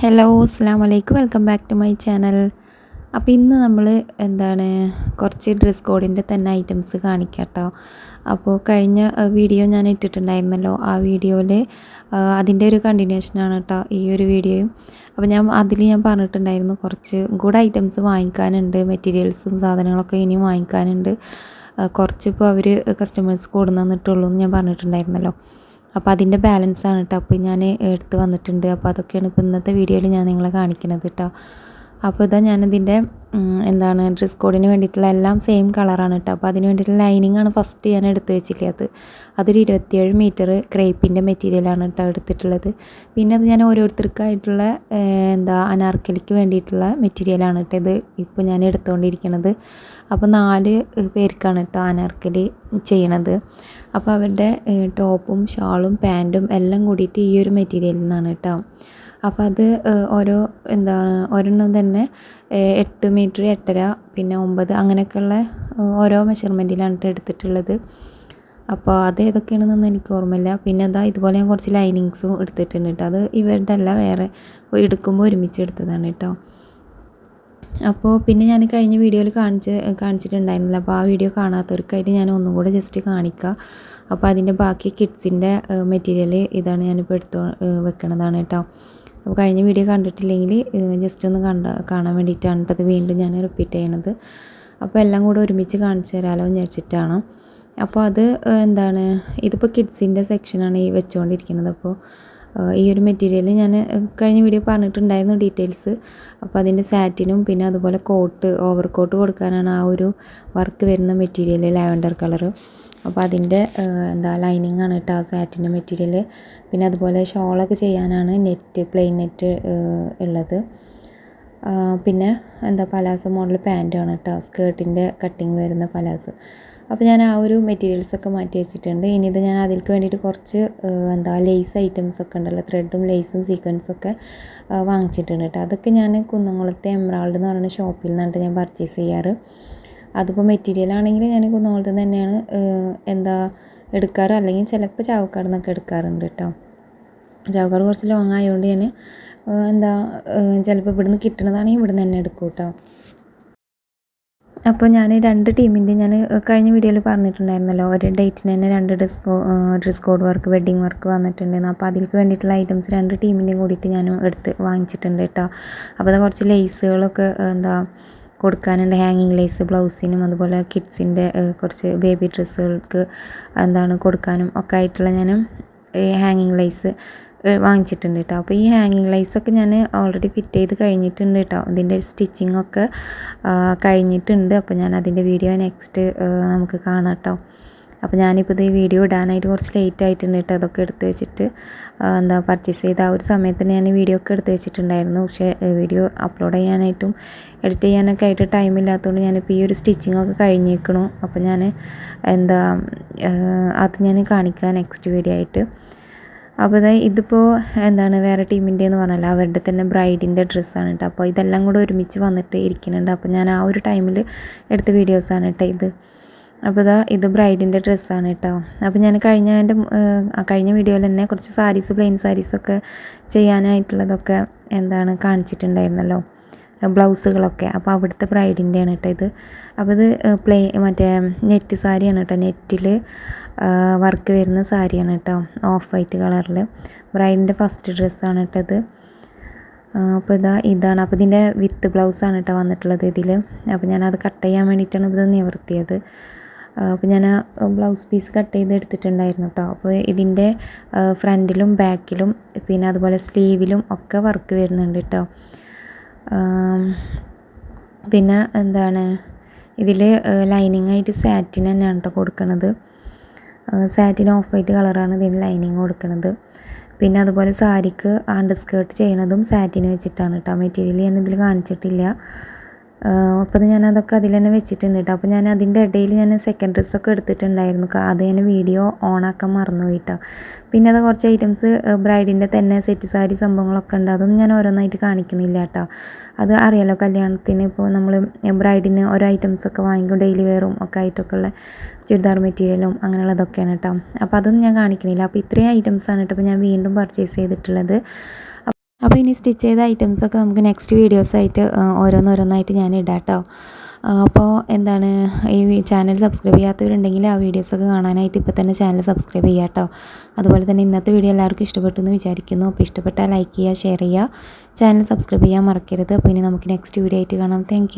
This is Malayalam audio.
ഹലോ അസ്സാം വലൈക്കും welcome back to my channel അപ്പോൾ ഇന്ന് നമ്മൾ എന്താണ് കുറച്ച് ഡ്രസ് കോഡിന്റെ തന്നെ ഐറ്റംസ് കാണിക്കാം കേട്ടോ അപ്പോൾ കഴിഞ്ഞ വീഡിയോ ഞാൻ ഇട്ടിട്ടുണ്ടായിരുന്നല്ലോ. ആ വീഡിയോയിൽ അതിന്റെ ഒരു കണ്ടിന്യൂഷനാണ് കേട്ടോ ഈ ഒരു വീഡിയോയും അപ്പോൾ ഞാൻ അതിൽ ഞാൻ പറഞ്ഞിട്ടുണ്ടായിരുന്നു കുറച്ച് ഗുഡ് ഐറ്റംസ് വാങ്ങിക്കാനുണ്ട്. മെറ്റീരിയൽസും സാധനങ്ങളൊക്കെ ഇനിയും വാങ്ങിക്കാനുണ്ട്. കുറച്ചിപ്പോൾ അവർ കസ്റ്റമേഴ്സ് കൂടുന്നിട്ടുള്ളൂ എന്ന് ഞാൻ പറഞ്ഞിട്ടുണ്ടായിരുന്നല്ലോ. അപ്പോൾ അതിന്റെ ബാലൻസ് ആണ് കേട്ടോ അപ്പോൾ ഞാൻ എടുത്ത് വന്നിട്ടുണ്ട്. അപ്പോൾ അതൊക്കെയാണ് ഇപ്പോൾ ഇന്നത്തെ വീഡിയോയിൽ ഞാൻ നിങ്ങളെ കാണിക്കുന്നത് കേട്ടോ അപ്പോൾ ഇതാ ഞാനതിന്റെ എന്താണ് ഡ്രസ് കോഡിന് വേണ്ടിയിട്ടുള്ള എല്ലാം സെയിം കളറാണ് കേട്ടോ അപ്പോൾ അതിന് വേണ്ടിയിട്ടുള്ള ലൈനിങ് ആണ് ഫസ്റ്റ് ഞാൻ എടുത്ത് വെച്ചിട്ടുള്ളത് അതൊരു ഇരുപത്തിയേഴ് മീറ്റർ ക്രേപ്പിന്റെ മെറ്റീരിയലാണ് കേട്ടോ എടുത്തിട്ടുള്ളത്. പിന്നെ അത് ഞാൻ ഓരോരുത്തർക്കായിട്ടുള്ള എന്താ അനാർക്കലിക്ക് വേണ്ടിയിട്ടുള്ള മെറ്റീരിയലാണ് കേട്ടോ ഇത് ഇപ്പോൾ ഞാൻ എടുത്തുകൊണ്ടിരിക്കുന്നത് അപ്പോൾ നാല് പേർക്കാണ് കേട്ടോ അനാർക്കലി ചെയ്യണത്. അപ്പോൾ അവരുടെ ടോപ്പും ഷാളും പാന്റും എല്ലാം കൂടിയിട്ട് ഈ ഒരു മെറ്റീരിയലിൽ നിന്നാണ് കേട്ടോ. അപ്പോൾ അത് ഓരോ എന്താണ് ഒരെണ്ണം തന്നെ എട്ട് മീറ്റർ എട്ടര പിന്നെ ഒമ്പത് അങ്ങനെയൊക്കെയുള്ള ഓരോ മെഷർമെന്റിലാണ് എടുത്തിട്ടുള്ളത്. അപ്പോൾ അത് ഏതൊക്കെയാണെന്നൊന്നും എനിക്ക് ഓർമ്മയില്ല. പിന്നെ അതാ ഇതുപോലെ ഞാൻ കുറച്ച് ലൈനിങ്സും എടുത്തിട്ടുണ്ട് കേട്ടോ അത് ഇവരുടെ അല്ല വേറെ എടുക്കുമ്പോൾ ഒരുമിച്ച് എടുത്തതാണ് കേട്ടോ അപ്പോൾ പിന്നെ ഞാൻ കഴിഞ്ഞ വീഡിയോയിൽ കാണിച്ച് കാണിച്ചിട്ടുണ്ടായിരുന്നില്ല. അപ്പോൾ ആ വീഡിയോ കാണാത്തവർക്കായിട്ട് ഞാൻ ഒന്നും കൂടെ ജസ്റ്റ് കാണിക്കുക അപ്പോൾ അതിന്റെ ബാക്കി കിഡ്സിന്റെ മെറ്റീരിയൽ ഇതാണ് ഞാനിപ്പോൾ എടുത്തോ വെക്കണതാണ് കേട്ടോ. അപ്പോൾ കഴിഞ്ഞ വീഡിയോ കണ്ടിട്ടില്ലെങ്കിൽ ജസ്റ്റ് ഒന്ന് കണ്ട കാണാൻ വേണ്ടിയിട്ടാണ് അത് വീണ്ടും ഞാൻ റിപ്പീറ്റ് ചെയ്യണത്. അപ്പോൾ എല്ലാം കൂടെ ഒരുമിച്ച് കാണിച്ചു തരാമല്ലോ വിചാരിച്ചിട്ടാണ്. അപ്പോൾ അത് എന്താണ് ഇതിപ്പോൾ കിഡ്സിന്റെ സെക്ഷനാണ് ഈ വെച്ചുകൊണ്ടിരിക്കുന്നത് അപ്പോൾ ഈ ഒരു മെറ്റീരിയൽ ഞാൻ കഴിഞ്ഞ വീഡിയോ പറഞ്ഞിട്ടുണ്ടായിരുന്നു ഡീറ്റെയിൽസ് അപ്പോൾ അതിന്റെ സാറ്റിനും പിന്നെ അതുപോലെ കോട്ട് ഓവർ കോട്ട് കൊടുക്കാനാണ് ആ ഒരു വർക്ക് വരുന്ന മെറ്റീരിയൽ ലാവൻഡർ കളറ് അപ്പോൾ അതിന്റെ എന്താ ലൈനിങ് ആണ് കേട്ടോ സാറ്റിന്റെ മെറ്റീരിയൽ പിന്നെ അതുപോലെ ഷോളൊക്കെ ചെയ്യാനാണ് നെറ്റ് പ്ലെയിൻ നെറ്റ് ഉള്ളത്. പിന്നെ എന്താ പലാസോ മോഡൽ പാന്റാണ് കേട്ടോ. സ്കേർട്ടിന്റെ കട്ടിങ് വരുന്ന പലാസോ. അപ്പോൾ ഞാൻ ആ ഒരു മെറ്റീരിയൽസൊക്കെ മാറ്റി വെച്ചിട്ടുണ്ട്. ഇനി ഇത് ഞാൻ അതിൽക്ക് വേണ്ടിയിട്ട് കുറച്ച് എന്താ ലേസ് ഐറ്റംസ് ഒക്കെ ഉണ്ടല്ലോ. ത്രെഡും ലേസും സീക്വൻസൊക്കെ വാങ്ങിച്ചിട്ടുണ്ട് കേട്ടോ. അതൊക്കെ ഞാൻ കുന്നംകുളത്തെ എമറാൾഡ് എന്ന് പറയുന്ന ഷോപ്പിൽ നിന്നാണ് ഞാൻ പർച്ചേസ് ചെയ്യാറ്. അതിപ്പോൾ മെറ്റീരിയൽ ആണെങ്കിൽ ഞാൻ കുന്നംകുളത്ത് തന്നെയാണ് എന്താ എടുക്കാറ്. അല്ലെങ്കിൽ ചിലപ്പോൾ ചാവക്കാട് നിന്നൊക്കെ എടുക്കാറുണ്ട് കേട്ടോ. ചാവക്കാട് കുറച്ച് ലോങ് ആയതുകൊണ്ട് ഞാൻ എന്താ ചിലപ്പോൾ ഇവിടുന്ന് കിട്ടണതാണെങ്കിൽ ഇവിടുന്ന് തന്നെ എടുക്കും കേട്ടോ അപ്പോൾ ഞാൻ രണ്ട് ടീമിന്റെ ഞാൻ കഴിഞ്ഞ വീഡിയോയിൽ പറഞ്ഞിട്ടുണ്ടായിരുന്നല്ലോ ഒരു ഡേറ്റിന് തന്നെ രണ്ട് dress dress code work wedding work വന്നിട്ടുണ്ടായിരുന്നു അപ്പോൾ അതിലേക്ക് വേണ്ടിയിട്ടുള്ള ഐറ്റംസ് രണ്ട് ടീമിന്റെയും കൂടിയിട്ട് ഞാൻ എടുത്ത് വാങ്ങിച്ചിട്ടുണ്ട് കേട്ടോ അപ്പോൾ അത് കുറച്ച് ലേസുകളൊക്കെ എന്താ കൊടുക്കാനുണ്ട്. ഹാങ്ങിങ് ലേസ് ബ്ലൗസിനും അതുപോലെ കിഡ്സിന്റെ കുറച്ച് ബേബി ഡ്രസ്സുകൾക്ക് എന്താണ് കൊടുക്കാനും ഒക്കെ ആയിട്ടുള്ള ഞാൻ ഹാങ്ങിങ് ലൈസ് വാങ്ങിച്ചിട്ടുണ്ട് കേട്ടോ അപ്പോൾ ഈ ഹാങ്ങിങ് ലൈസൊക്കെ ഞാൻ ഓൾറെഡി ഫിറ്റ് ചെയ്ത് കഴിഞ്ഞിട്ടുണ്ട് കേട്ടോ ഇതിന്റെ സ്റ്റിച്ചിങ് ഒക്കെ കഴിഞ്ഞിട്ടുണ്ട്. അപ്പോൾ ഞാൻ അതിന്റെ വീഡിയോ നെക്സ്റ്റ് നമുക്ക് കാണാം കേട്ടോ അപ്പോൾ ഞാനിപ്പോൾ ഈ വീഡിയോ ഇടാനായിട്ട് കുറച്ച് ലേറ്റ് ആയിട്ടുണ്ട് കേട്ടോ. അതൊക്കെ എടുത്ത് വെച്ചിട്ട് എന്താ പർച്ചേസ് ചെയ്ത ആ ഒരു സമയത്ത് ഞാൻ വീഡിയോ ഒക്കെ എടുത്ത് വെച്ചിട്ടുണ്ടായിരുന്നു. പക്ഷേ വീഡിയോ അപ്ലോഡ് ചെയ്യാനായിട്ടും എഡിറ്റ് ചെയ്യാനൊക്കെ ആയിട്ട് ടൈം ഇല്ലാത്തതുകൊണ്ട് ഞാനിപ്പോൾ ഈ ഒരു സ്റ്റിച്ചിങ് ഒക്കെ കഴിഞ്ഞേക്കണു. അപ്പോൾ ഞാൻ എന്താ അത് ഞാൻ കാണിക്കാം നെക്സ്റ്റ് വീഡിയോ ആയിട്ട്. അപ്പോൾ ഇതാ ഇതിപ്പോൾ എന്താണ് വേറെ ടീമിന്റെ എന്ന് പറഞ്ഞാൽ അവരുടെ തന്നെ ബ്രൈഡിന്റെ ഡ്രസ്സാണ് കേട്ടോ. അപ്പോൾ ഇതെല്ലാം കൂടെ ഒരുമിച്ച് വന്നിട്ട് ഇരിക്കുന്നുണ്ട്. അപ്പോൾ ഞാൻ ആ ഒരു ടൈമിൽ എടുത്ത വീഡിയോസാണ് കേട്ടോ ഇത്. അപ്പോൾ ഇതാ ഇത് ബ്രൈഡിന്റെ ഡ്രസ്സാണ് കേട്ടോ. അപ്പോൾ ഞാൻ കഴിഞ്ഞ എന്റെ കഴിഞ്ഞ വീഡിയോയിൽ തന്നെ കുറച്ച് സാരീസ് പ്ലെയിൻ സാരീസൊക്കെ ചെയ്യാനായിട്ടുള്ളതൊക്കെ എന്താണ് കാണിച്ചിട്ടുണ്ടായിരുന്നല്ലോ. ബ്ലൗസുകളൊക്കെ. അപ്പോൾ അവിടുത്തെ ബ്രൈഡിന്റെയാണ് കേട്ടോ ഇത്. അപ്പോൾ ഇത് പ്ലേ മറ്റേ നെറ്റ് സാരിയാണ് കേട്ടോ. നെറ്റിൽ വർക്ക് വരുന്ന സാരിയാണ് കേട്ടോ. ഓഫ് വൈറ്റ് കളറിൽ ബ്രൈഡിന്റെ ഫസ്റ്റ് ഡ്രസ്സാണ് കേട്ടോ ഇത്. അപ്പോൾ ഇതാ ഇതാണ്. അപ്പോൾ ഇതിന്റെ വിത്ത് ബ്ലൗസാണ് കേട്ടോ വന്നിട്ടുള്ളത് ഇതിൽ അപ്പോൾ ഞാനത് കട്ട് ചെയ്യാൻ വേണ്ടിയിട്ടാണ് ഇത് നിവർത്തിയത്. അപ്പോൾ ഞാൻ ആ ബ്ലൗസ് പീസ് കട്ട് ചെയ്ത് എടുത്തിട്ടുണ്ടായിരുന്നു കേട്ടോ അപ്പോൾ ഇതിന്റെ ഫ്രണ്ടിലും ബാക്കിലും പിന്നെ അതുപോലെ സ്ലീവിലും ഒക്കെ വർക്ക് വരുന്നുണ്ട് കേട്ടോ പിന്നെ എന്താണ് ഇതിൽ ലൈനിങ് ആയിട്ട് സാറ്റിൻ തന്നെയാണ് കേട്ടോ കൊടുക്കുന്നത് സാറ്റിൻ ഓഫ് വൈറ്റ് കളറാണ് ഇതിന് ലൈനിങ് കൊടുക്കുന്നത് പിന്നെ അതുപോലെ സാരിക്ക് അണ്ടർ സ്കേർട്ട് ചെയ്യണതും സാറ്റിന് വെച്ചിട്ടാണ് കേട്ടോ മെറ്റീരിയൽ ഞാൻ ഇതിൽ കാണിച്ചിട്ടില്ല. അപ്പോൾ ഞാൻ അതൊക്കെ അതിൽ തന്നെ വെച്ചിട്ടുണ്ട് കേട്ടോ അപ്പോൾ ഞാൻ അതിന്റെ ഇടയിൽ ഞാൻ സെക്കൻഡ് ഡ്രസ്സൊക്കെ എടുത്തിട്ടുണ്ടായിരുന്നു അത് ഞാൻ വീഡിയോ ഓണാക്കാൻ മറന്നുപോയി കേട്ടോ പിന്നെ അത് കുറച്ച് ഐറ്റംസ് ബ്രൈഡിന്റെ തന്നെ സെറ്റ് സാരി സംഭവങ്ങളൊക്കെ ഉണ്ട്. അതൊന്നും ഞാൻ ഓരോന്നായിട്ട് കാണിക്കണില്ല കേട്ടോ അത് അറിയാലോ കല്യാണത്തിന് ഇപ്പോൾ നമ്മൾ ബ്രൈഡിന് ഓരോ ഐറ്റംസൊക്കെ വാങ്ങിക്കും. ഡെയിലി വെയറും ഒക്കെ ആയിട്ടൊക്കെ ഉള്ള ചുരിദാർ മെറ്റീരിയലും അങ്ങനെയുള്ളതൊക്കെയാണ് കേട്ടോ അപ്പോൾ അതൊന്നും ഞാൻ കാണിക്കണില്ല. അപ്പോൾ ഇത്രയും ഐറ്റംസാണ് കേട്ടോ ഇപ്പോൾ ഞാൻ വീണ്ടും പർച്ചേസ് ചെയ്തിട്ടുള്ളത്. അപ്പോൾ ഇനി സ്റ്റിച്ച് ചെയ്ത ഐറ്റംസൊക്കെ നമുക്ക് നെക്സ്റ്റ് വീഡിയോസായിട്ട് ഓരോന്നോരോന്നായിട്ട് ഞാൻ ഇടാം കേട്ടോ അപ്പോൾ എന്താണ് ഈ ചാനൽ സബ്സ്ക്രൈബ് ചെയ്യാത്തവരുണ്ടെങ്കിൽ ആ വീഡിയോസൊക്കെ കാണാനായിട്ട് ഇപ്പോൾ തന്നെ ചാനൽ സബ്സ്ക്രൈബ് ചെയ്യുക കേട്ടോ അതുപോലെ തന്നെ ഇന്നത്തെ വീഡിയോ എല്ലാവർക്കും ഇഷ്ടപ്പെട്ടു എന്ന് വിചാരിക്കുന്നു. അപ്പോൾ ഇഷ്ടപ്പെട്ടാൽ ലൈക്ക് ചെയ്യുക ഷെയർ ചെയ്യുക. ചാനൽ സബ്സ്ക്രൈബ് ചെയ്യാൻ മറക്കരുത്. അപ്പോൾ ഇനി നമുക്ക് നെക്സ്റ്റ് വീഡിയോ ആയിട്ട് കാണാം. താങ്ക്